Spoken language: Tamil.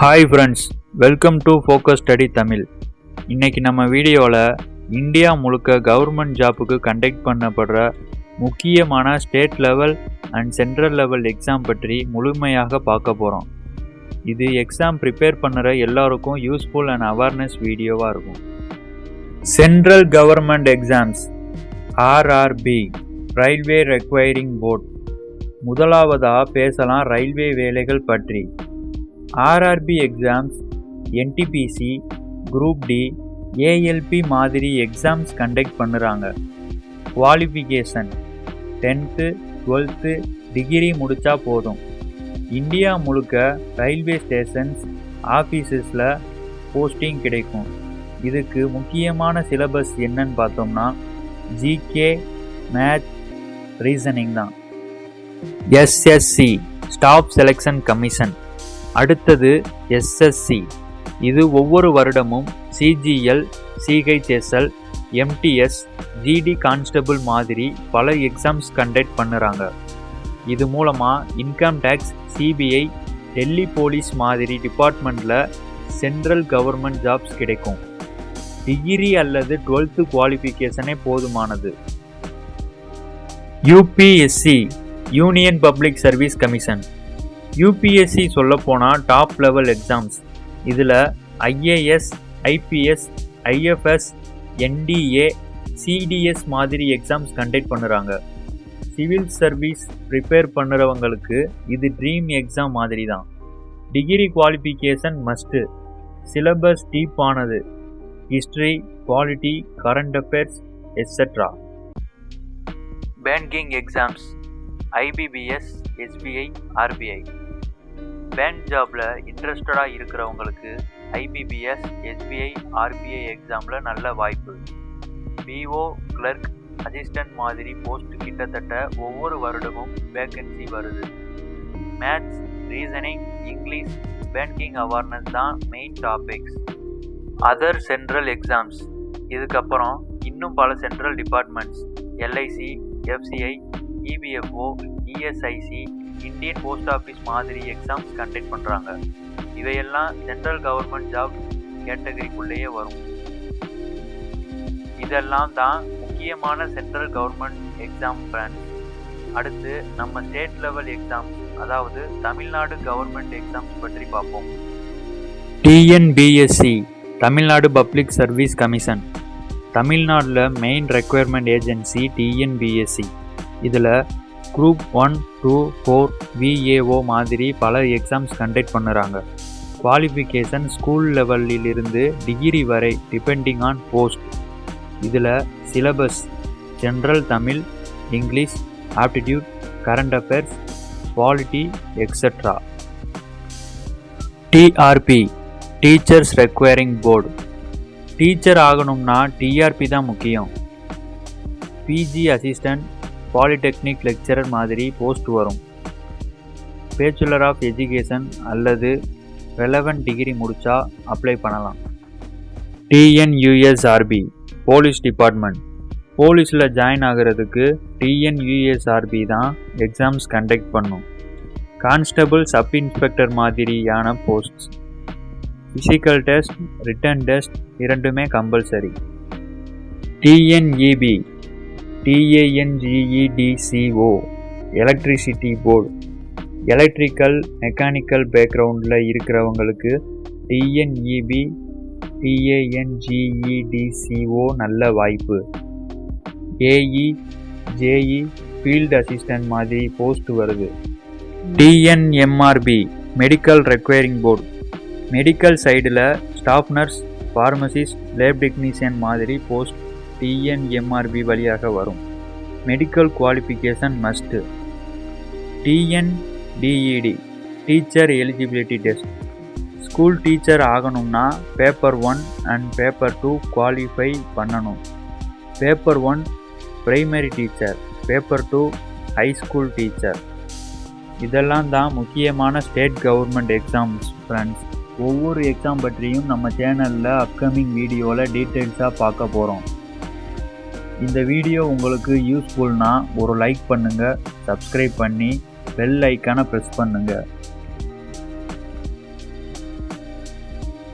Hi friends welcome to focus study Tamil இன்னைக்கு நம்ம வீடியோவில் இந்தியா முழுக்க கவர்மெண்ட் ஜாப்புக்கு கண்டக்ட் பண்ணப்படுற முக்கியமான state level and central level exam பற்றி முழுமையாக பார்க்க போகிறோம் இது எக்ஸாம் ப்ரிப்பேர் பண்ணுற எல்லாருக்கும் யூஸ்ஃபுல் அண்ட் அவேர்னஸ் வீடியோவாக இருக்கும். Central government exams RRB railway requiring board முதலாவதாக பேசலாம் ரயில்வே வேலைகள் பற்றி. RRB exams NTPC group D ALP மாதிரி எக்ஸாம்ஸ் கண்டக்ட் பண்ணுறாங்க. குவாலிஃபிகேஷன் டென்த்து டுவெல்த்து டிகிரி முடித்தா போதும். இந்தியா முழுக்க ரயில்வே ஸ்டேஷன்ஸ் ஆஃபீஸஸில் போஸ்டிங் கிடைக்கும். இதுக்கு முக்கியமான சிலபஸ் என்னன்னு பார்த்தோம்னா ஜிகே மேத் ரீசனிங் தான். எஸ்எஸ்சி ஸ்டாஃப் செலெக்ஷன் கமிஷன் அடுத்தது எஸ்எஸ்சி இது ஒவ்வொரு வருடமும் CGL CHSL MTS GD constable மாதிரி பல எக்ஸாம்ஸ் கண்டக்ட் பண்ணுறாங்க. இது மூலமாக income tax CBI Delhi police மாதிரி டிபார்ட்மெண்ட்டில் சென்ட்ரல் கவர்மெண்ட் ஜாப்ஸ் கிடைக்கும். டிகிரி அல்லது டுவெல்த்து குவாலிஃபிகேஷனே போதுமானது. UPSC union public service commission UPSC சொல்லப்போனால் டாப் லெவல் எக்ஸாம்ஸ் இதில் IAS IPS IFS NDA CDS மாதிரி எக்ஸாம்ஸ் கண்டக்ட் பண்ணுறாங்க. சிவில் சர்வீஸ் ப்ரிப்பேர் பண்ணுறவங்களுக்கு இது ட்ரீம் எக்ஸாம் மாதிரி தான். Degree qualification must syllabus deep ஆனது. History quality current affairs etcetera banking exams IBPS SBI RBI bank ஜாபில் இன்ட்ரெஸ்டடாக இருக்கிறவங்களுக்கு ஐபிபிஎஸ் எஸ்பிஐ ஆர்பிஐ எக்ஸாமில் நல்ல வாய்ப்பு. பிஓ கிளர்க் அசிஸ்டன்ட் மாதிரி போஸ்ட் கிட்டத்தட்ட ஒவ்வொரு வருடமும் வேக்கன்சி வருது. Maths reasoning English banking awareness தான் main topics other central exams இதுக்கப்புறம் இன்னும் பல central departments LIC FCI EPFO ESIC Indian post office மாதிரி எக்ஸாம்ஸ் கண்டக்ட் பண்ணுறாங்க இவையெல்லாம் சென்ட்ரல் கவர்மெண்ட் ஜாப் கேட்டகரிக்குள்ளேயே வரும். இதெல்லாம் தான் முக்கியமான சென்ட்ரல் கவர்மெண்ட் எக்ஸாம் பிளான் அடுத்து நம்ம ஸ்டேட் லெவல் எக்ஸாம்ஸ் அதாவது தமிழ்நாடு கவர்மெண்ட் எக்ஸாம்ஸ் பற்றி பார்ப்போம். TNPSC Tamil Nadu public service commission தமிழ்நாட்டில் மெயின் ரெக்குயர்மெண்ட் ஏஜென்சி டிஎன்பிஎஸ்சி இதில் group one two four VAO மாதிரி பல எக்ஸாம்ஸ் கண்டக்ட் பண்ணுறாங்க. குவாலிஃபிகேஷன் ஸ்கூல் லெவலில் இருந்து டிகிரி வரை டிபெண்டிங் ஆன் போஸ்ட் இதில் syllabus general Tamil English aptitude current affairs quality extra TRB teachers requiring board teacher ஆகணும்னா டிஆர்பி தான் முக்கியம். பிஜி அசிஸ்டன்ட் பாலிடெக்னிக் லெக்சரர் மாதிரி போஸ்ட் வரும். பேச்சுலர் ஆஃப் எஜுகேஷன் அல்லது ரெலவெண்ட் டிகிரி முடித்தா அப்ளை பண்ணலாம். TNUSRB police department. போலீஸில் ஜாயின் ஆகிறதுக்கு டிஎன்யூஎஸ்ஆர்பி தான் எக்ஸாம்ஸ் கண்டக்ட் பண்ணும். கான்ஸ்டபிள் சப் இன்ஸ்பெக்டர் மாதிரியான posts physical test written test இரண்டுமே compulsory TNEB TANGEDCO electricity board electrical mechanical பேக்ரவுண்டில் இருக்கிறவங்களுக்கு டிஎன்இபி டிஏஎன்ஜிஇடிசிஓ நல்ல வாய்ப்பு. ஏஇ ஜேஇ ஃபீல்டு அசிஸ்டன்ட் மாதிரி போஸ்ட் வருது. TNMRB medical requiring board medical சைடில் staff nurse pharmacist lab technician மாதிரி போஸ்ட் டிஎன்எம்ஆர்பி வழியாக வரும். Medical qualification must TNTET teacher eligibility test school teacher ஆகணும்னா paper one and paper two qualify பண்ணணும். Paper one primary teacher paper two high school teacher இதெல்லாம் தான் முக்கியமான ஸ்டேட் கவர்மெண்ட் எக்ஸாம்ஸ் ஃப்ரெண்ட்ஸ் ஒவ்வொரு எக்ஸாம் பற்றியும் நம்ம சேனலில் அப்கமிங் வீடியோவில் டீட்டெயில்ஸாக பார்க்க போகிறோம் இந்த வீடியோ உங்களுக்கு யூஸ்ஃபுல்னால் ஒரு லைக் பண்ணுங்கள் சப்ஸ்கிரைப் பண்ணி பெல் ஐக்கானை ப்ரெஸ் பண்ணுங்கள்